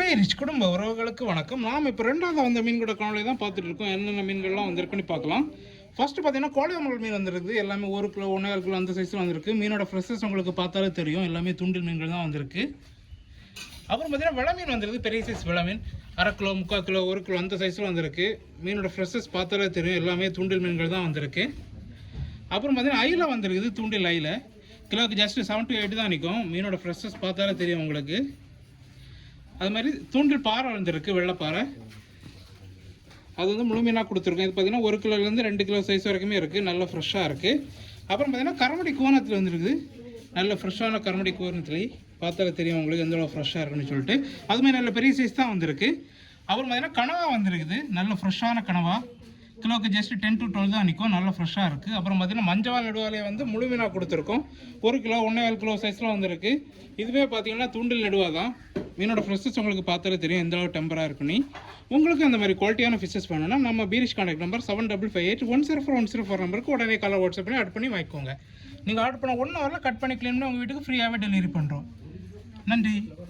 Rich குடும்ப உறவுகளுக்கு வணக்கம். நாம் இப்போ ரெண்டாவது வந்த மீன்கூட காணொலி தான் பார்த்துட்டு இருக்கோம். என்னென்ன மீன்கள்லாம் வந்திருக்குன்னு பார்க்கலாம். ஃபஸ்ட்டு பார்த்தீங்கன்னா கோழியமல் மீன் வந்திருக்கு. எல்லாமே ஒரு கிலோ ஒன்றே கிலோ அந்த சைஸில் வந்திருக்கு. மீனோட ஃப்ரெஷஸ் உங்களுக்கு பார்த்தாலே தெரியும். எல்லாமே தூண்டில் மீன்கள் தான் வந்திருக்கு. அப்புறம் பார்த்தீங்கன்னா விள மீன் வந்திருக்கு. பெரிய சைஸ் வில மீன். அரை கிலோ முக்கால் கிலோ ஒரு கிலோ அந்த சைஸில் வந்திருக்கு. மீனோட ஃப்ரெஷஸ் பார்த்தாலே தெரியும். எல்லாமே தூண்டில் மீன்கள் தான் வந்திருக்கு. அப்புறம் பார்த்தீங்கன்னா ஐயில் வந்திருக்குது. தூண்டில் ஐயில் கிலோக்கு ஜஸ்ட் செவன் டு எயிட் தான் நிற்கும். மீனோட ஃப்ரெஷஸ் பார்த்தாலே தெரியும் உங்களுக்கு. அது மாதிரி தூண்டில் பாறை வளர்ந்துருக்கு வெள்ளைப்பாறை. அது வந்து முழுமையாக கொடுத்துருக்கோம். இது பார்த்தீங்கன்னா ஒரு கிலோலேருந்து ரெண்டு கிலோ சைஸ் வரைக்குமே இருக்குது நல்ல ஃப்ரெஷ்ஷாக இருக்குது அப்புறம் பார்த்தீங்கன்னா கரமடி கோணத்தில் வந்துருக்குது. நல்ல ஃப்ரெஷ்ஷான கரமடி கோணத்துல பார்த்தாலே தெரியும் உங்களுக்கு எந்த அளவு ஃப்ரெஷ்ஷாக இருக்குன்னு சொல்லிட்டு. அது மாதிரி நல்ல பெரிய சைஸ் தான் வந்திருக்கு. அப்புறம் பார்த்தீங்கன்னா கனவா வந்திருக்குது. நல்ல ஃப்ரெஷ்ஷான கனவா. கிலோக்கு ஜஸ்ட் டென் டு டுவெல் தான் நிற்கும் நல்ல ஃப்ரெஷ்ஷாக இருக்குது அப்புறம் பார்த்தீங்கன்னா மஞ்சவால் நெடுவாலையை வந்து முழுமையாக கொடுத்துருக்கோம். ஒரு கிலோ ஒன்றே கிலோ சைஸில் வந்திருக்கு. இதுவே பார்த்தீங்கன்னா தூண்டில் நெடுவா தான் மீனோட ஃப்ரெஷஸ் உங்களுக்கு பார்த்தாலே தெரியும் எந்த அளவு டெம்பராக இருக்குன்னு. உங்களுக்கு அந்த மாதிரி குவாலிட்டியான ஃபிஷஸ் வேணும்னா நம்ம பீரிஷ் contact number seven double five eight one zero four one zero four நம்பருக்கு உடனே காலை வாட்ஸ்அப் பண்ணி ஆட் பண்ணி வாங்கிக்கோங்க. நீங்கள் ஆர்டர் பண்ண ஒன் ஹவரில் கட் பண்ணி கிளீன் பண்ணி உங்கள் வீட்டுக்கு ஃப்ரீயாகவே டெலிவரி பண்ணுறோம் நன்றி.